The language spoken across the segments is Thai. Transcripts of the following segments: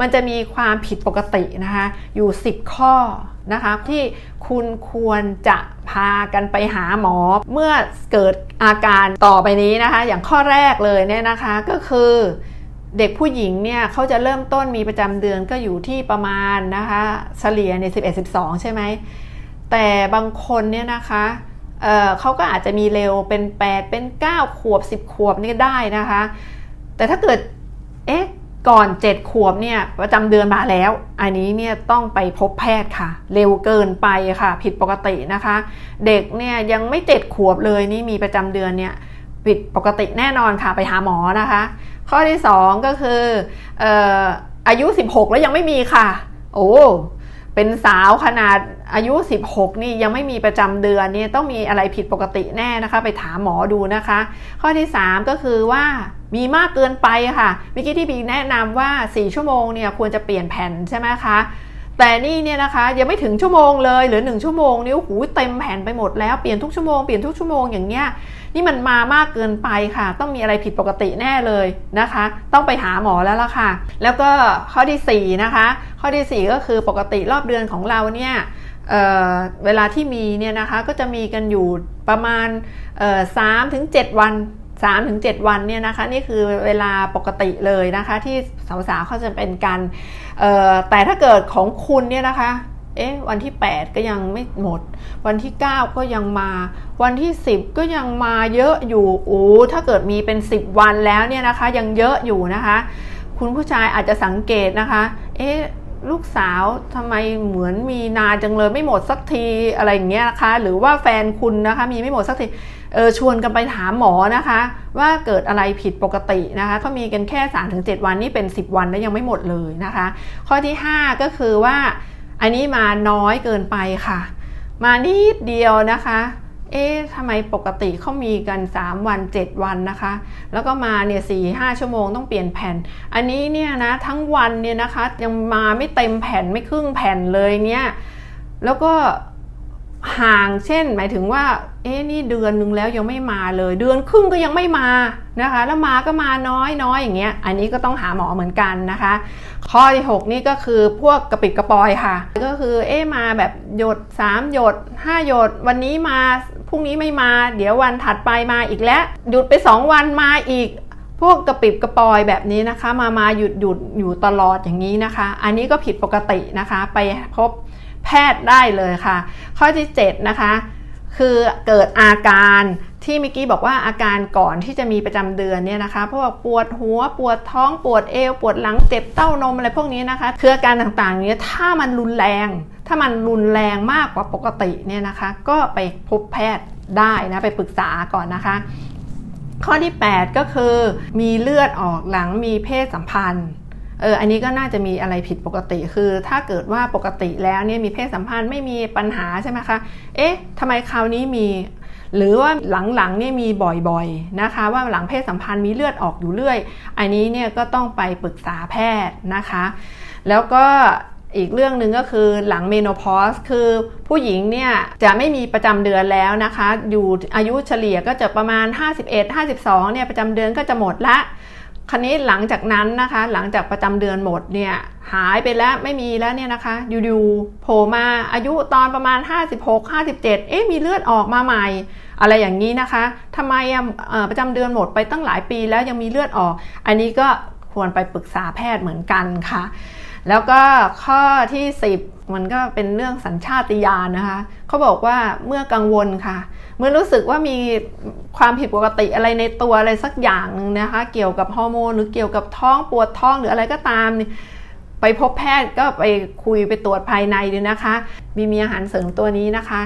มันจะมีความผิดปกตินะคะอยู่ 10 ข้อนะคะที่คุณควรจะพากันไปหาหมอเมื่อเกิดอาการต่อไปนี้นะคะ อย่างข้อแรกเลยเนี่ยนะคะก็คือเด็กผู้หญิงเนี่ยเขาจะเริ่มต้นมีประจำเดือนก็อยู่ที่ประมาณนะคะเฉลี่ยใน 11 12 ใช่ไหม แต่บางคนเนี่ยนะคะเเขาก็อาจจะมีเร็วเป็น 8 เป็น 9 ขวบ 10 ขวบนี่ได้นะคะ แต่ถ้าเกิดเอ๊ะ ก่อน 7 ขวบเนี่ยประจำเดือนมาแล้ว อันนี้เนี่ยต้องไปพบแพทย์ค่ะ เร็วเกินไปค่ะ ผิดปกตินะคะ เด็กเนี่ยยังไม่ 7 ขวบเลยนี่มีประจำเดือนเนี่ยผิดปกติแน่นอนค่ะไปหาหมอนะคะ ข้อที่ 2 ก็คือออายุ 16 แล้วยังไม่มีค่ะ โอ้ เป็นสาวขนาดอายุ 16 นี่ยังไม่มีประจำเดือนนี่ต้องมีอะไรผิดปกติแน่นะคะ ไปถามหมอดูนะคะ ข้อที่ 3 ก็คือว่ามีมากเกินไปค่ะเมื่อกี้ที่บีแนะนำว่า 4 ชั่วโมงเนี่ยควรจะเปลี่ยนแผ่นใช่ไหมคะ แต่นี่เนี่ยนะคะยังไม่ถึงชั่วโมงเลยหรือ1ชั่วโมงนี่หูเต็มแผ่นไปหมดแล้วเปลี่ยนทุกชั่วโมงเปลี่ยนทุกชั่วโมงอย่างเงี้ยนี่มันมามากเกินไปค่ะ ต้องมีอะไรผิดปกติแน่เลยนะคะ ต้องไปหาหมอแล้วล่ะค่ะ แล้วก็ข้อที่4นะคะ ข้อที่ 4 ก็คือปกติรอบเดือนของเราเนี่ยเเวลาที่มีเนี่ยนะคะก็จะมีกันอยู่ประมาณสามถึงเจ็ดวัน 3-7 วันเนี่ยนะคะนี่คือเวลาปกติเลยนะคะ ที่สาวๆเขาจะเป็นกันแต่ถ้าเกิดของคุณเนี่ยนะคะเอ๊ะวันที่ 8 ก็ยังไม่หมด วันที่ 9 ก็ยังมา วันที่ 10 ก็ยังมาเยอะอยู่โอ้ถ้าเกิดมีเป็น 10 วันแล้วเนี่ยนะคะ ยังเยอะอยู่นะคะ คุณผู้ชายอาจจะสังเกตนะคะ เอ๊ะ ลูกสาวทำไมเหมือนมีนานจังเลยไม่หมดสักทีอะไรอย่างเงี้ยนะคะ หรือว่าแฟนคุณนะคะมีไม่หมดสักทีเออชวนกันไปถามหมอนะคะ ว่าเกิดอะไรผิดปกตินะคะเขามีกันแค่3-7วันนี่เป็น 10 วันแล้วยังไม่หมดเลยนะคะ ข้อที่ 5 ก็คือว่าอันนี้มาน้อยเกินไปค่ะ มานิดเดียวนะคะ เอ๊ะทำไมปกติเขามีกัน 3 วัน 7 วันนะคะ แล้วก็มาเนี่ยสี่ห้าชั่วโมงต้องเปลี่ยนแผ่น อันนี้เนี่ยนะทั้งวันเนี่ยนะคะยังมาไม่เต็มแผ่นไม่ครึ่งแผ่นเลยเนี่ย แล้วก็ ห่างเช่น หมายถึงว่า เอ๊นี่เดือนนึงแล้วยังไม่มาเลย เดือนครึ่งก็ยังไม่มานะคะ แล้วมาก็มาน้อยน้อยอย่างเงี้ย อันนี้ก็ต้องหาหมอเหมือนกันนะคะ ข้อที่ 6 นี่ก็คือพวกกระปิดกระปอยค่ะ ก็คือเอ๊มาแบบหยด 3 หยด 5 หยด วันนี้มาพรุ่งนี้ไม่มา เดี๋ยววันถัดไปมาอีกแล้ว หยุดไป 2 วันมาอีกพวกกระปิบกระปอยแบบนี้นะคะ มามาหยุดหยุดอยู่ตลอดอย่างนี้นะคะ อันนี้ก็ผิดปกตินะคะ ไปพบ แพทย์ได้เลยค่ะ ข้อที่ 7 นะคะ คือเกิดอาการที่เมื่อกี้บอกว่าอาการก่อนที่จะมีประจำเดือนเนี่ยนะคะพวกปวดหัวปวดท้องปวดเอว ปวดหลังเจ็บเต้านมอะไรพวกนี้นะคะคืออาการต่างๆเนี้ถ้ามันรุนแรง ถ้ามันรุนแรงมากกว่าปกติเนี่ยนะคะ ก็ไปพบแพทย์ได้นะไปปรึกษาก่อนนะคะ ข้อที่ 8 ก็คือ มีเลือดออกหลังมีเพศสัมพันธ์ เอออันนี้ก็น่าจะมีอะไรผิดปกติ คือถ้าเกิดว่าปกติแล้วเนี่ยมีเพศสัมพันธ์ไม่มีปัญหาใช่ไหมคะ เอ๊ะทำไมคราวนี้มีหรือว่าหลังๆเนี่ยมีบ่อยๆนะคะ ว่าหลังเพศสัมพันธ์มีเลือดออกอยู่เรื่อย อันนี้เนี่ยก็ต้องไปปรึกษาแพทย์นะคะ แล้วก็อีกเรื่องหนึ่งก็คือหลังเมโนพอสคือผู้หญิงเนี่ยจะไม่มีประจำเดือนแล้วนะคะ อยู่อายุเฉลี่ยก็จะประมาณ 51-52เนี่ยประจำเดือนก็จะหมดละ คันนี้หลังจากนั้นนะคะ หลังจากประจำเดือนหมดเนี่ยหายไปแล้วไม่มีแล้วเนี่ยนะคะอยู่ๆโผล่มาอายุตอนประมาณ 56 57 เอ๊ะมีเลือดออกมาใหม่ อะไรอย่างนี้นะคะทำไมประจำเดือนหมดไปตั้งหลายปีแล้วยังมีเลือดออก อันนี้ก็ควรไปปรึกษาแพทย์เหมือนกันค่ะ แล้วก็ข้อที่ 10 มันก็เป็นเรื่องสัญชาติญาณนะคะเขาบอกว่าเมื่อกังวลค่ะ เมื่อรู้สึกว่ามีความผิดปกติอะไรในตัวอะไรสักอย่างหนึ่งนะคะ เกี่ยวกับฮอร์โมนหรือเกี่ยวกับท้องปวดท้องหรืออะไรก็ตาม ไปพบแพทย์ก็ไปคุยไปตรวจภายในดูนะคะมีมีอาหารเสริมตัวนี้นะคะ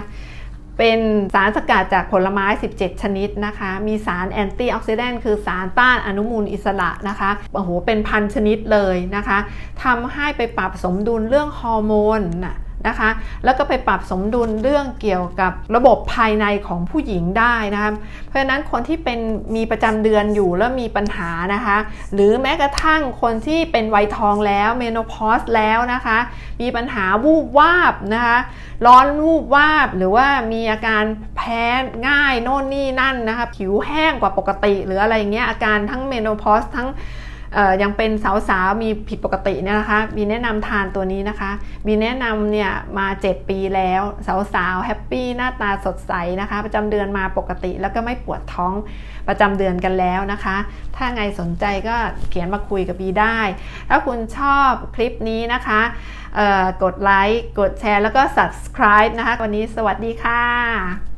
เป็นสารสกัดจากผลไม้ 17 ชนิดนะคะ มีสารแอนตี้ออกซิแดนต์คือสารต้านอนุมูลอิสระนะคะโอ้โหเป็นพันชนิดเลยนะคะทำให้ไปปรับสมดุลเรื่องฮอร์โมนนะ นะคะ แล้วก็ไปปรับสมดุลเรื่องเกี่ยวกับระบบภายในของผู้หญิงได้นะคะ เพราะฉะนั้นคนที่เป็นมีประจำเดือนอยู่แล้วมีปัญหานะคะ หรือแม้กระทั่งคนที่เป็นวัยทองแล้วเมโนพอสแล้วนะคะ มีปัญหาวูบวาบนะคะ ร้อนวูบวาบ หรือว่ามีอาการแพ้ง่ายโน่นนี่นั่นนะคะ ผิวแห้งกว่าปกติ หรืออะไรเงี้ยอาการทั้งเมโนพอสทั้ง ยังเป็นสาวๆมีผิดปกติเนี่ยนะคะบีแนะนำทานตัวนี้นะคะบีแนะนำเนี่ยมา 7 ปีแล้ว สาวๆแฮปปี้หน้าตาสดใสนะคะ ประจำเดือนมาปกติ แล้วก็ไม่ปวดท้องประจำเดือนกันแล้วนะคะ ถ้าไงสนใจก็เขียนมาคุยกับบีได้ ถ้าคุณชอบคลิปนี้นะคะกดไลค์กดแชร์แล้วก็ subscribe นะคะ วันนี้สวัสดีค่ะ